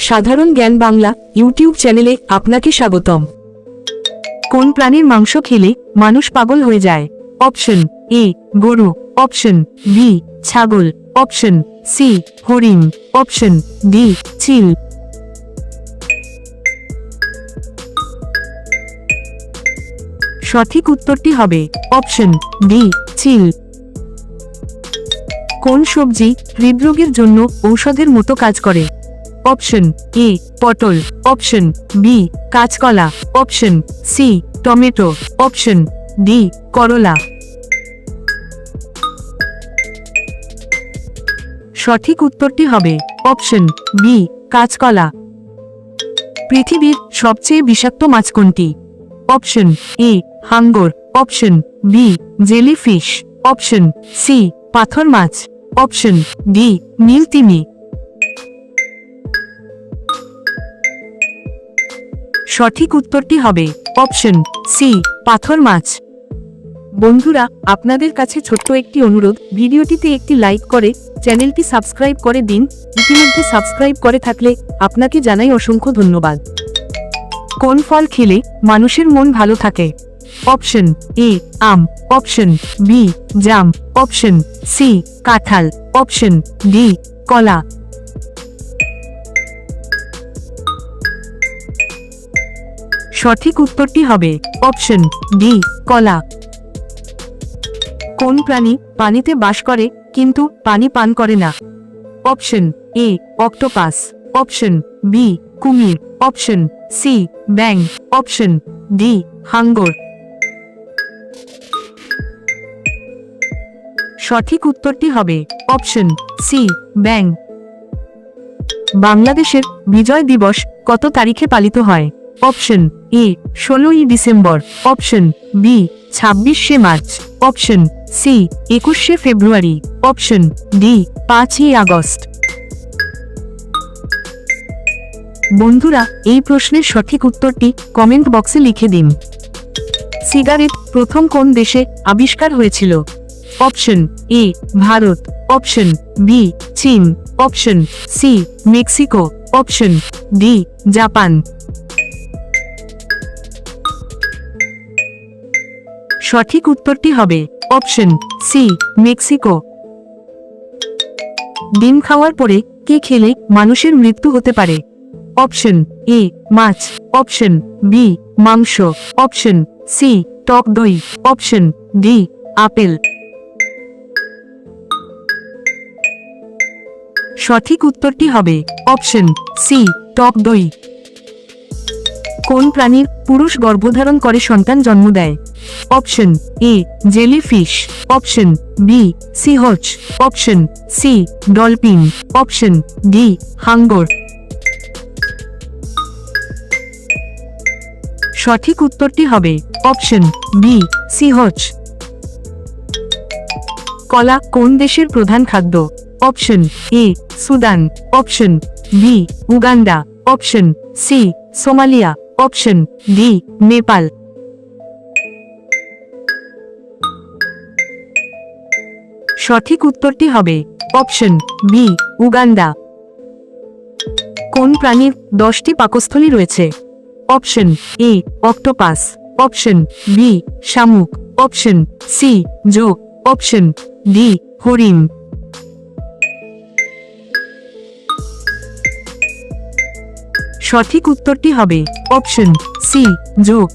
সাধারণ জ্ঞান বাংলা ইউটিউব চ্যানেলে আপনাকে স্বাগতম। কোন প্রাণীর মাংস খেলে মানুষ পাগল হয়ে যায়? অপশন এ, গরু। অপশন বি, ছাগল। অপশন সি, হরিণ। অপশন ডি, চিল। সঠিক উত্তরটি হবে অপশন ডি, চিল। কোন সবজি হৃদরোগের জন্য ঔষধের মতো কাজ করে? অপশন এ, পটল, অপশন বি, কাঁচকলা, option C, tomato, option D, করলা। সঠিক উত্তরটি হবে অপশন বি, কাঁচকলা। পৃথিবীর সবচেয়ে বিষাক্ত মাছ কোনটি? Option A, হাঙ্গর, option B, jellyfish, option C, পাথর মাছ, অপশন ডি, নীল সঠিক উত্তরটি হবে অপশন সি, পাথর মাছ। বন্ধুরা, আপনাদের কাছে ছোট্ট একটি অনুরোধ, ভিডিওটিতে একটি লাইক করে, চ্যানেলটি সাবস্ক্রাইব করে দিন, ইতিমধ্যে সাবস্ক্রাইব করে থাকলে আপনাকে জানাই অসংখ্য ধন্যবাদ। কোন ফল খেলে মানুষের মন ভালো থাকে? অপশন এ, আম। অপশন বি, জাম। অপশন সি, কাঁঠাল। অপশন ডি, কলা। সঠিক উত্তরটি হবে অপশন ডি, কলা। কোন প্রাণী পানিতে বাস করে কিন্তু পানি পান করে না? Option A, octopus. Option B, কুমির। অপশন সি ব্যাং অপশন ডি, হাঙ্গর। সঠিক উত্তরটি হবে অপশন সি ব্যাং বাংলাদেশের বিজয় দিবস কত তারিখে পালিত হয়? অপশন এ, ষোলোই ডিসেম্বর, অপশন, বি, ছাব্বিশে মার্চ, অপশন, সি, একুশে ফেব্রুয়ারি, অপশন, ডি, পাঁচই আগস্ট। বন্ধুরা, এই প্রশ্নের সঠিক উত্তরটি কমেন্ট বক্সে লিখে দিন। সিগারেট প্রথম কোন দেশে আবিষ্কার হয়েছিল? Option, A, Bharat. Option, B, চীন। Option, C, Mexico. Option, D, Japan. সঠিক উত্তরটি হবে অপশন সি, মেক্সিকো। ডিম খাওয়ার পরে কে খেলে মানুষের মৃত্যু হতে পারে? অপশন এ, মাছ। অপশন বি, মাংস। অপশন সি, টক দই। Option D, apple. সঠিক উত্তরটি হবে অপশন সি, টক দই। কোন প্রাণীর পুরুষ গর্ভধারণ করে সন্তান জন্ম দেয়? Option A jellyfish option B সিহচ option C dolphin option D হাঙ্গর সঠিক উত্তরটি হবে অপশন বি সিহচ কলা কোন দেশের প্রধান খাদ্য? Option A Sudan. Option B Uganda. Option C Somalia. Option D Nepal. সঠিক উত্তরটি হবে অপশন বি, উগান্ডা। কোন প্রাণীর দশটি পাকস্থলী রয়েছে? Option A, octopus. Option B, শামুক। অপশন সি, জোক। অপশন ডি, হরিণ। সঠিক উত্তরটি হবে অপশন সি, জোক।